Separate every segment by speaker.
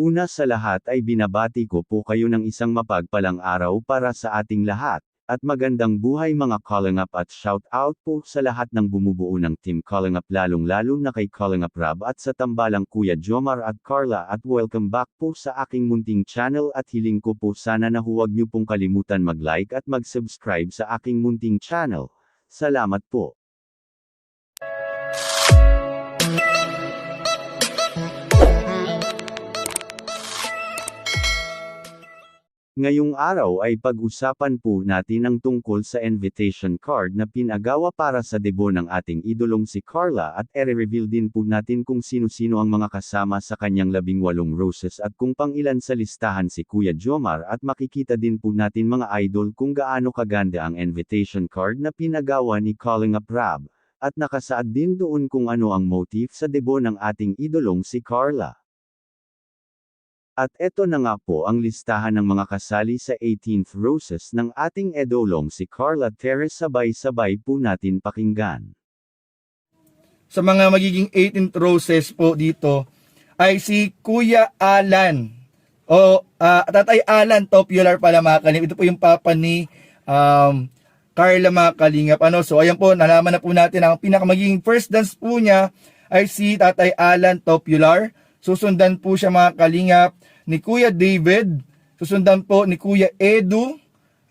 Speaker 1: Una sa lahat ay binabati ko po kayo ng isang mapagpalang araw para sa ating lahat, at magandang buhay mga Calling Up at shout out po sa lahat ng bumubuo ng Team Calling Up lalong lalo na kay Calling Up Rab at sa tambalang Kuya Jomar at Carla at welcome back po sa aking munting channel at hiling ko po sana na huwag niyo pong kalimutan mag-like at mag-subscribe sa aking munting channel. Salamat po. Ngayong araw ay pag-usapan po natin ang tungkol sa invitation card na pinagawa para sa debo ng ating idolong si Carla at ere-reveal din po natin kung sino-sino ang mga kasama sa kanyang labing walong roses at kung pang ilan sa listahan si Kuya Jomar at makikita din po natin mga idol kung gaano kaganda ang invitation card na pinagawa ni Calling Up Rab, at nakasaad din doon kung ano ang motif sa debo ng ating idolong si Carla. At eto na nga po ang listahan ng mga kasali sa 18th Roses ng ating edolong si Carla Terres sabay-sabay po natin pakinggan.
Speaker 2: sa mga magiging 18th roses po dito ay si Kuya Alan. O ah, Tatay Alan Topular pala mga kalingap. Ito po yung papa ni um, Carla mga kalingap. Ano, so ayan po, nalaman na po natin ang pinakamagiging first dance po niya ay si Tatay Alan Topular. Susundan po siya mga kalingap ni Kuya David. Susundan po ni Kuya Edu.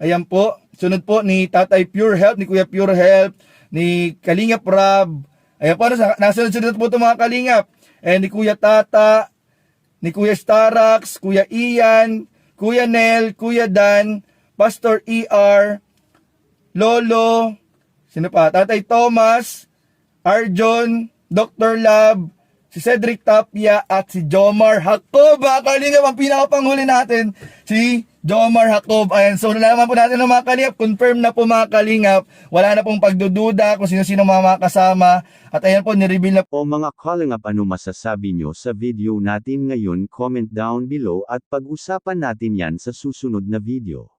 Speaker 2: Ayan po. Sunod po ni Tatay Pure Health, ni Kuya Pure Health, ni Kalingap Rab. Ayan po, nasunod-sunod po ito mga Kalingap. Eh, ni Kuya Tata, ni Kuya Starax, Kuya Ian, Kuya Nel, Kuya Dan, Pastor ER, Lolo, sino pa? Tatay Thomas, Arjon, Dr. Lab, si Cedric Tapia at si Jomar Jacob. Mga kalingap, ang pinakapanghuli natin, si Jomar Jacob. Ayan, so nalaman po natin ng mga kalingap, confirm na po mga kalingap, wala na pong pagdududa kung sino-sino mga kasama. At ayan po, nireveal na
Speaker 1: O mga calling up ano masasabi nyo sa video natin ngayon comment down below at pag-usapan natin yan sa susunod na video.